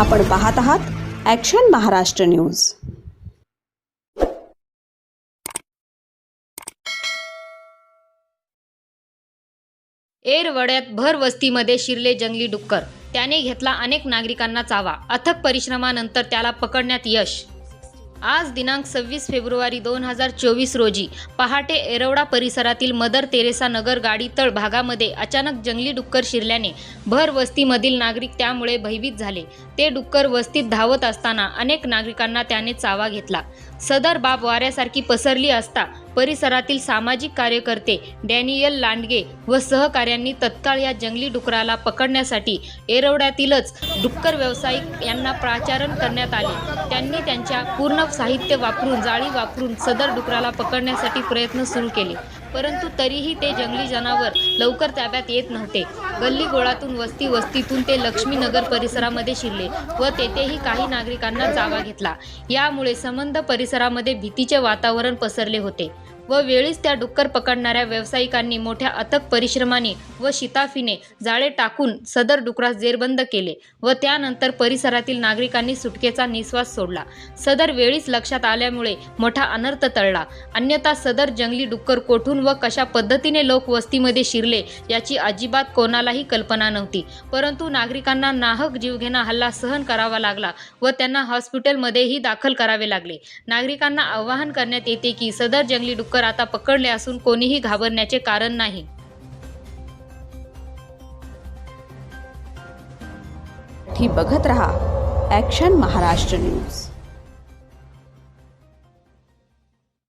आपण पाहत आहात ॲक्शन महाराष्ट्र न्यूज एरवड्यात भर वस्तीमध्ये शिरले जंगली डुक्कर. त्याने घेतला अनेक नागरिकांना चावा. अथक परिश्रमानंतर त्याला पकडण्यात यश. आज दिनांक सव्वीस फेब्रुवारी दोन हजार चोवीस रोजी पहाटे एरवडा परिसरातील मदर तेरेसा नगर गाडीतळ भागामध्ये अचानक जंगली डुक्कर शिरल्याने भर वस्तीमधील नागरिक त्यामुळे भयभीत झाले. ते डुक्कर वस्तीत धावत असताना अनेक नागरिकांना त्याने चावा घेतला. सदर बाब वाऱ्यासारखी पसरली असता परिसरातील सामाजिक कार्यकर्ते डॅनियल लांडगे व सहकाऱ्यांनी तत्काळ या जंगली डुकराला पकडण्यासाठी एरवड्यातीलच डुक्कर व्यावसायिक यांना प्राचारण करण्यात आले. त्यांनी त्यांच्या पूर्ण साहित्य वापरून जाळी वापरून सदर डुकराला पकडण्यासाठी प्रयत्न सुरू केले. परंतु तरीही ते जंगली जनावर लवकर ताब्यात येत नव्हते. गल्ली गोळातून वस्ती वस्तीतून ते लक्ष्मीनगर परिसरामध्ये शिरले व तेथेही काही नागरिकांना जागा घेतला. यामुळे संबंध परिसरामध्ये भीतीचे वातावरण पसरले होते. व वेळीच त्या डुक्कर पकडणाऱ्या व्यावसायिकांनी मोठ्या अथक परिश्रमाने व शिताफीने जाळे टाकून सदर डुकरास जेरबंद केले व त्यानंतर परिसरातील नागरिकांनी सुटकेचा निश्वास सोडला. सदर वेळीच लक्षात आल्यामुळे मोठा अनर्थ टळला. अन्यथा सदर जंगली डुक्कर कोठून व कशा पद्धतीने लोक वस्तीमध्ये शिरले याची अजिबात कोणालाही कल्पना नव्हती. परंतु नागरिकांना नाहक जीवघेणा हल्ला सहन करावा लागला व त्यांना हॉस्पिटलमध्येही दाखल करावे लागले. नागरिकांना आवाहन करण्यात येते की सदर जंगली डुक्कर आता पकडले असून कोणीही घाबरण्याचे कारण नाही. बघत रहा. Action Maharashtra news